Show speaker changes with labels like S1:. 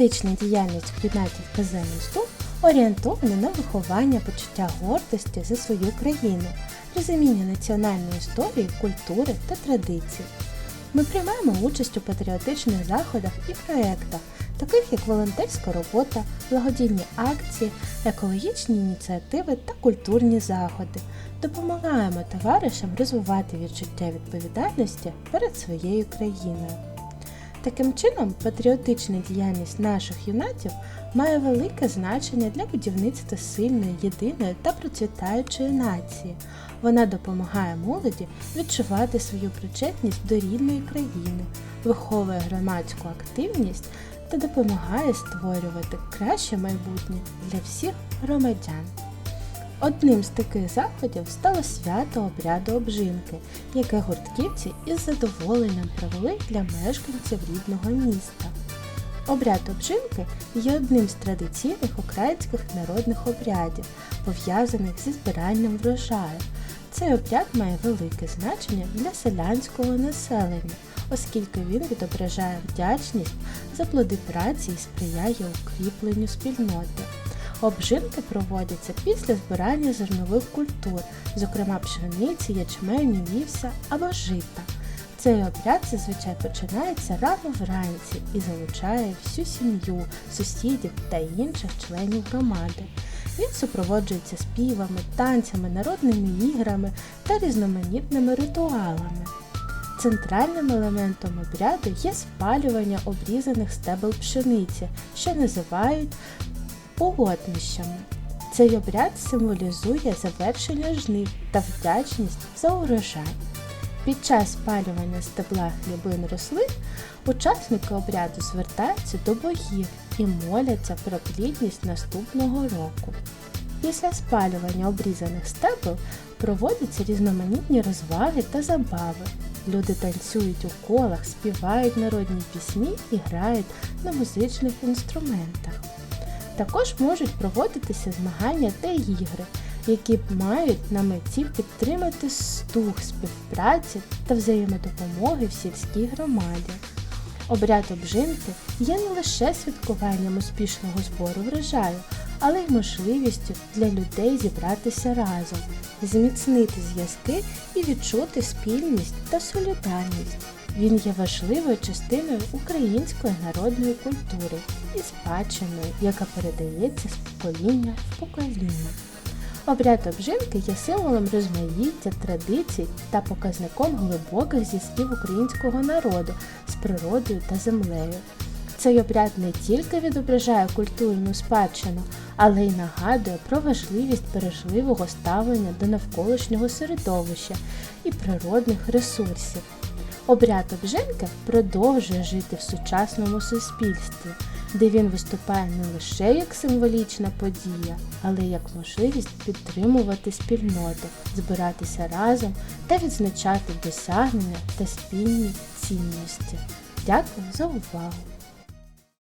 S1: Патріотична діяльність юнайтів КЗ орієнтована на виховання почуття гордості за свою країну, розуміння національної історії, культури та традицій. Ми приймаємо участь у патріотичних заходах і проєктах, таких як волонтерська робота, благодійні акції, екологічні ініціативи та культурні заходи. Допомагаємо товаришам розвивати відчуття відповідальності перед своєю країною. Таким чином, патріотична діяльність наших юнатів має велике значення для будівництва сильної, єдиної та процвітаючої нації. Вона допомагає молоді відчувати свою причетність до рідної країни, виховує громадську активність та допомагає створювати краще майбутнє для всіх громадян. Одним з таких заходів стало свято обряду обжинки, яке гуртківці із задоволенням провели для мешканців рідного міста. Обряд обжинки є одним з традиційних українських народних обрядів, пов'язаних зі збиранням врожаю. Цей обряд має велике значення для селянського населення, оскільки він відображає вдячність за плоди праці і сприяє укріпленню спільноти. Обжинки проводяться після збирання зернових культур, зокрема пшениці, ячменю, вівся або жита. Цей обряд зазвичай починається рано вранці і залучає всю сім'ю, сусідів та інших членів громади. Він супроводжується співами, танцями, народними іграми та різноманітними ритуалами. Центральним елементом обряду є спалювання обрізаних стебел пшениці, що називають полотнищами. Цей обряд символізує завершення жнив та вдячність за урожай. Під час спалювання стебла хлібин рослин учасники обряду звертаються до богів і моляться про плідність наступного року. Після спалювання обрізаних стебел проводяться різноманітні розваги та забави. Люди танцюють у колах, співають народні пісні і грають на музичних інструментах. Також можуть проводитися змагання та ігри, які мають на меті підтримати дух співпраці та взаємодопомоги в сільській громаді. Обряд обжинки є не лише святкуванням успішного збору врожаю, але й можливістю для людей зібратися разом, зміцнити зв'язки і відчути спільність та солідарність. Він є важливою частиною української народної культури і спадщиною, яка передається з покоління в покоління. Обряд обжинки є символом розмаїття традицій та показником глибоких зв'язків українського народу з природою та землею. Цей обряд не тільки відображає культурну спадщину, але й нагадує про важливість бережливого ставлення до навколишнього середовища і природних ресурсів. Обряд обжинки продовжує жити в сучасному суспільстві, де він виступає не лише як символічна подія, але як можливість підтримувати спільноти, збиратися разом та відзначати досягнення та спільні цінності. Дякую за увагу!